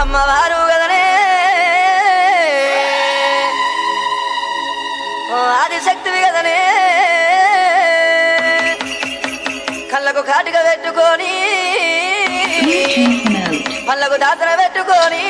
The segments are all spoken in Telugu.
అమ్మవారు కదనే ఆదిశక్తివి కదనే కళ్ళకు కాటిక పెట్టుకొని పళ్ళకు దాతన పెట్టుకొని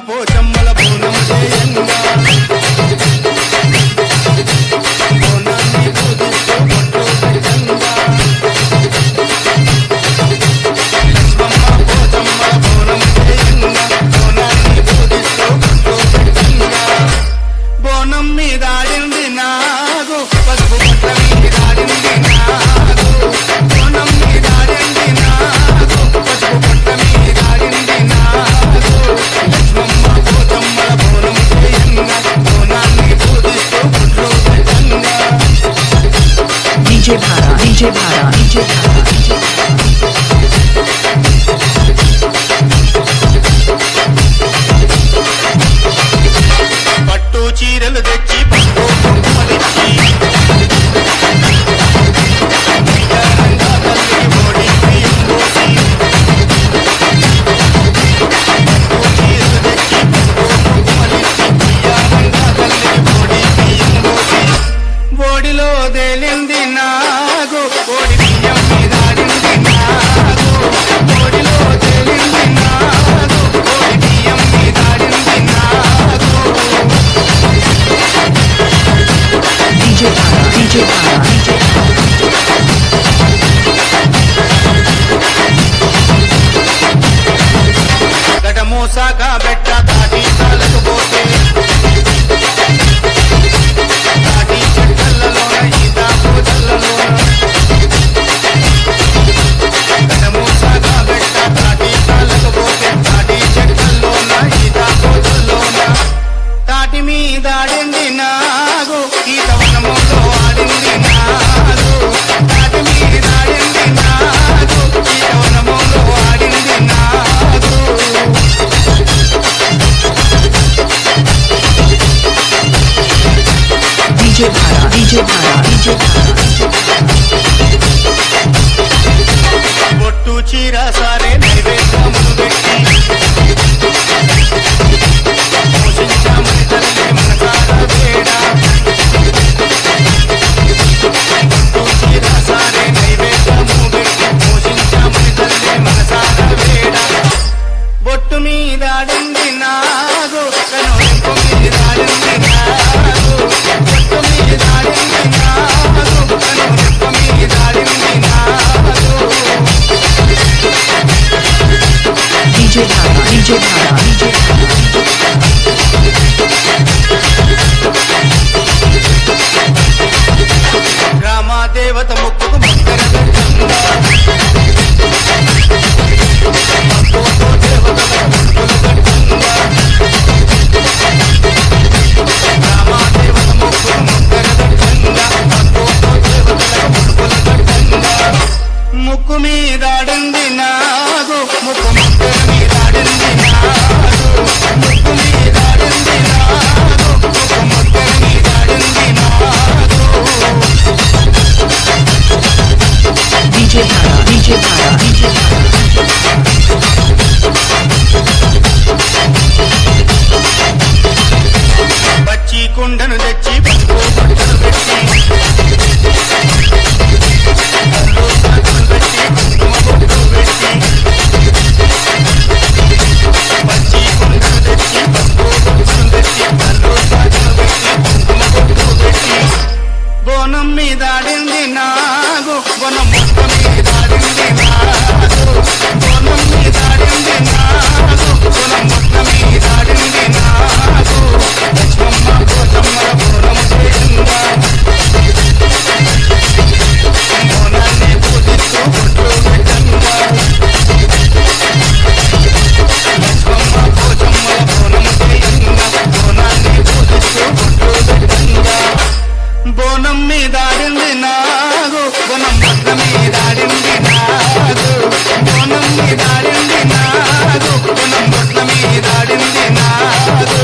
put you. బోనం మీదాడింది నాకు బోనం మొక్క మీదాడింది నాకు బోనం మీదాడింది నాకు బోనం మొట్ల మీదాడింది నాకు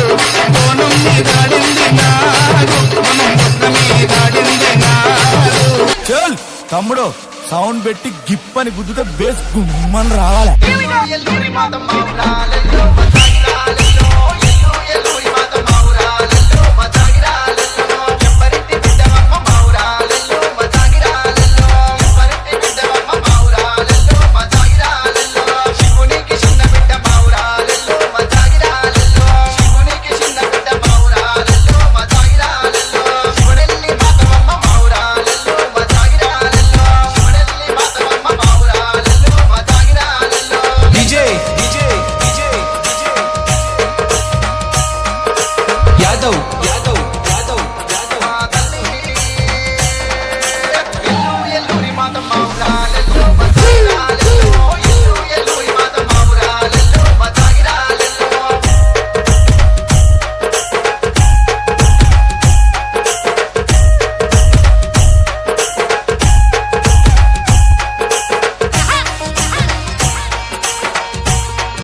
బోనం మీదాడింది నాకు బోనం మొట్ల మీదాడింది నాకు చల్ తమ్ముడు సౌండ్ పెట్టి గిప్పని గుద్దుతే బేస్ గుమ్మని రావాలి.